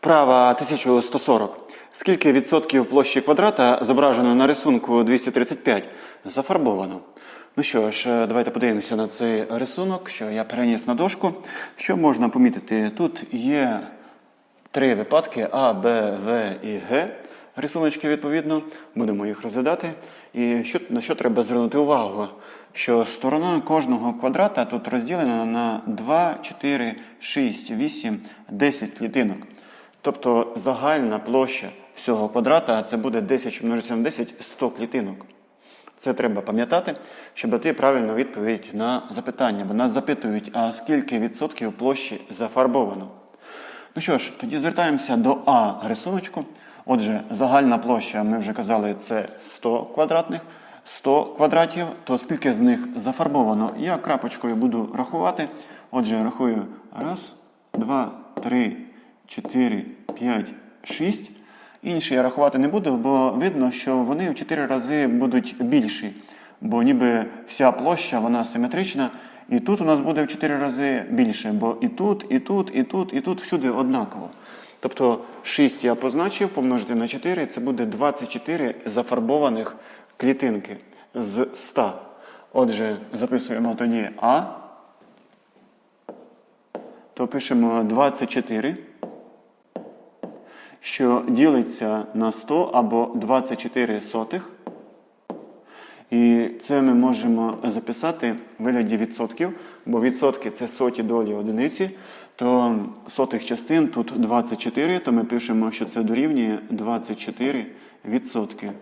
Вправа 1140. Скільки відсотків площі квадрата зображено на рисунку 235 зафарбовано? Ну що ж, е, давайте подивимося на цей рисунок, що я переніс на дошку. Що можна помітити? Тут є три випадки А, Б, В і Г. Рисуночки відповідно. Будемо їх розглядати. І що, на що треба звернути увагу? Що сторона кожного квадрата тут розділена на 2, 4, 6, 8, 10 клітинок. Тобто загальна площа всього квадрата це буде 10 що множиться на 10 100 клітинок. Це треба пам'ятати, щоб дати правильну відповідь на запитання. Бо нас запитують, а скільки відсотків площі зафарбовано. Ну що ж, тоді звертаємося до А рисуночку. Отже, загальна площа, ми вже казали, це 100 квадратних, 100 квадратів, то скільки з них зафарбовано? Я крапочкою буду рахувати. Отже, рахую раз, два, три, чотири, п'ять, шість. Інші я рахувати не буду, бо видно, що вони в 4 рази будуть більші. Бо ніби вся площа вона симетрична. І тут у нас буде в 4 рази більше, бо і тут, і тут, і тут, і тут всюди однаково. Тобто 6 я позначив, помножити на 4, це буде 24 зафарбованих клітинки з 100. Отже, записуємо тоді А, то пишемо 24 що ділиться на 100 або 24 сотих. І це ми можемо записати в вигляді відсотків, бо відсотки це соті долі одиниці, то сотих частин тут 24, то ми пишемо, що це дорівнює 24 відсотки.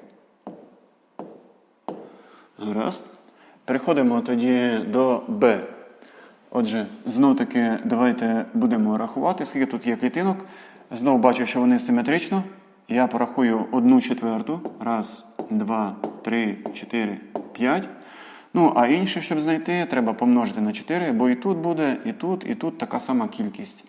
Гаразд. Переходимо тоді до Б. Отже, знов таки давайте будемо рахувати, скільки тут є клітинок. Знову бачу, що вони симетрично. Я порахую одну четверту. Раз, два, три, чотири, п'ять. Ну, а інше, щоб знайти, треба помножити на 4, бо і тут буде, і тут, і тут така сама кількість.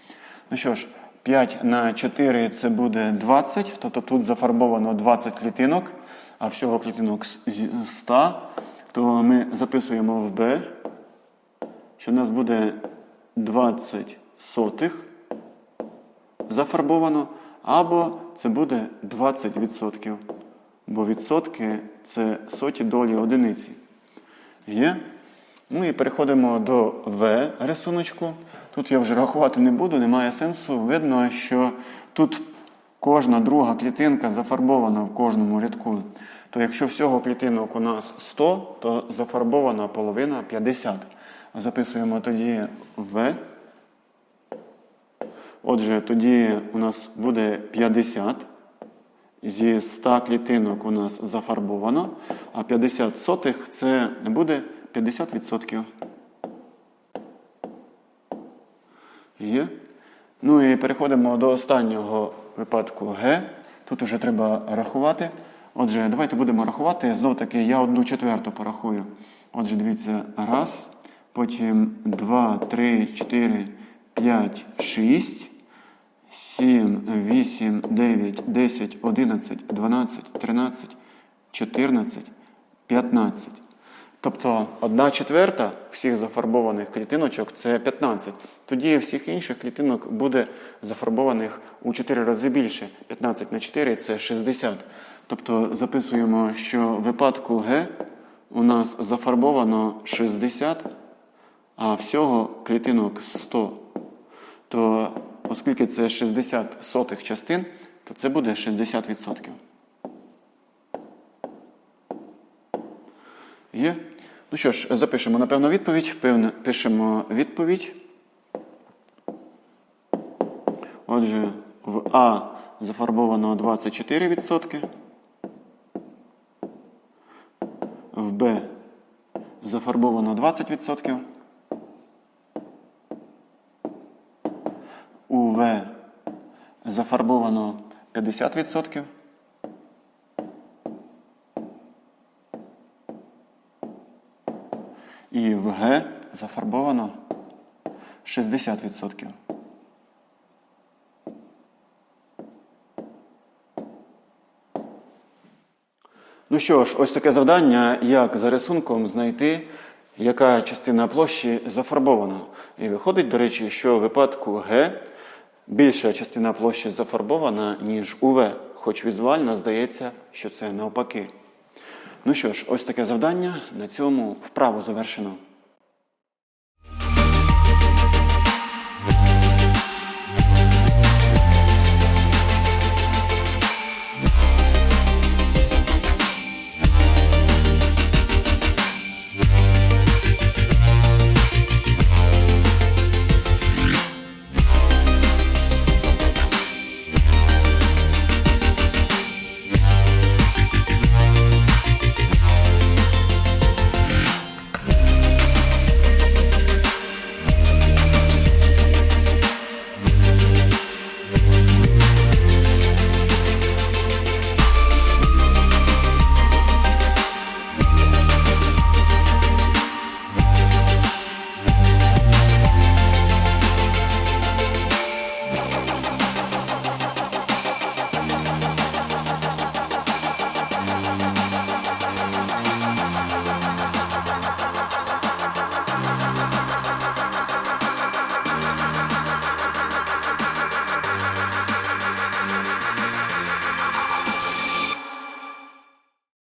Ну що ж, 5 на 4 це буде 20, тобто тут зафарбовано 20 клітинок, а всього клітинок з 100, то ми записуємо в B, що в нас буде 20 сотих зафарбовано, або це буде 20%. Бо відсотки це соті долі одиниці. Є? І переходимо до В рисуночку. Тут я вже рахувати не буду, немає сенсу. Видно, що тут кожна друга клітинка зафарбована в кожному рядку. То якщо всього клітинок у нас 100, то зафарбована половина 50. Записуємо тоді В. Отже, тоді у нас буде 50. Зі 100 клітинок у нас зафарбовано, а 50 сотих це буде 50%. Є. Ну і переходимо до останнього випадку Г. Тут вже треба рахувати. Отже, давайте будемо рахувати. Знов таки я одну четверту порахую. Отже, дивіться, раз, потім 2, 3, 4, 5, 6. 7, 8, 9, 10, 11, 12, 13, 14, 15. Тобто 1 четверта всіх зафарбованих клітиночок це 15. Тоді всіх інших клітинок буде зафарбованих у 4 рази більше. 15 на 4 це 60. Тобто записуємо, що в випадку Г у нас зафарбовано 60, а всього клітинок 100. То Оскільки це 60 сотих частин, то це буде 60%. Є? Ну що ж, запишемо, напевно, відповідь. Певно, пишемо відповідь. Отже, в А зафарбовано 24%. В Б зафарбовано 20%. У В зафарбовано 50%. І в Г зафарбовано 60%. Ну що ж, ось таке завдання, як за рисунком знайти, яка частина площі зафарбована. І виходить, до речі, що в випадку Г більша частина площі зафарбована, ніж УВ, хоч візуально здається, що це навпаки. Ну що ж, ось таке завдання. На цьому вправу завершено.